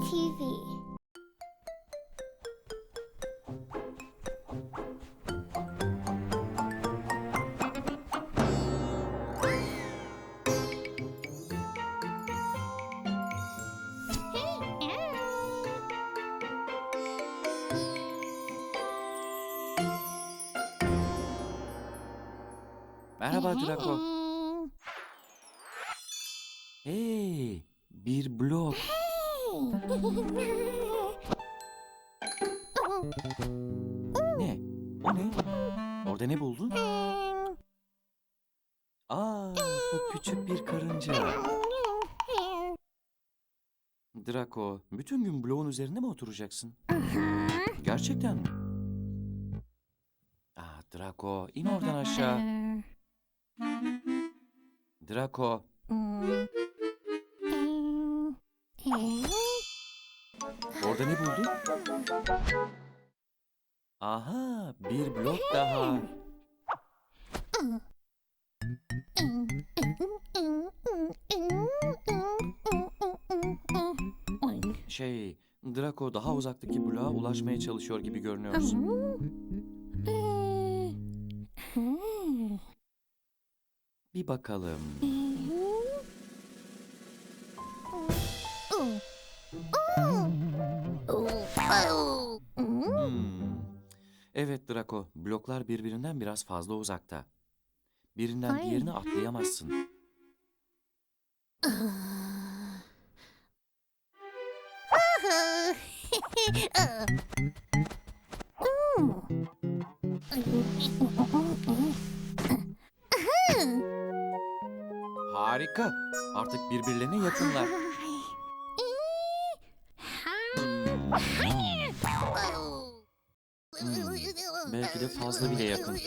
TV. Merhaba Draco. Hey, bir blok. Ne? O ne? Orada ne buldun? Aa, bu küçük bir karınca. Draco, bütün gün bloğun üzerinde mi oturacaksın? Gerçekten mi? Ah, Draco, in oradan aşağı. Draco, orada ne buldun? Aha, bir blok daha. Şey, Draco daha uzaktaki bloğa ulaşmaya çalışıyor gibi görünüyorsun. Bir bakalım. Hmm. Evet Draco, bloklar birbirinden biraz fazla uzakta. Birinden Ay. diğerine atlayamazsın. Harika. Artık birbirlerine yakınlar. Hmm, belki de fazla bile yakın.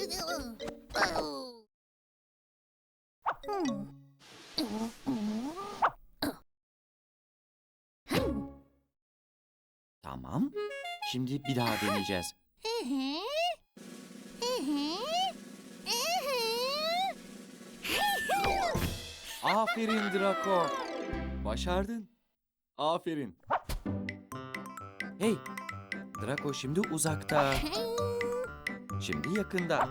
Tamam. Şimdi bir daha deneyeceğiz. Aferin Draco. Başardın. Aferin. Hey. Draco şimdi uzakta. Şimdi yakında.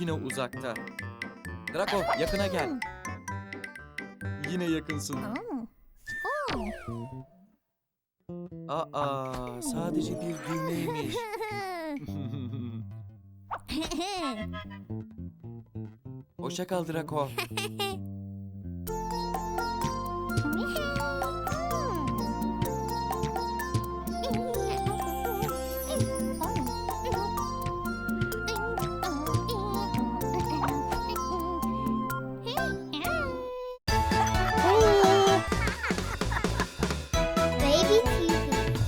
Yine uzakta. Draco yakına gel. Yine yakınsın. Aa sadece bir düğmeymiş. Hoşça kal Draco.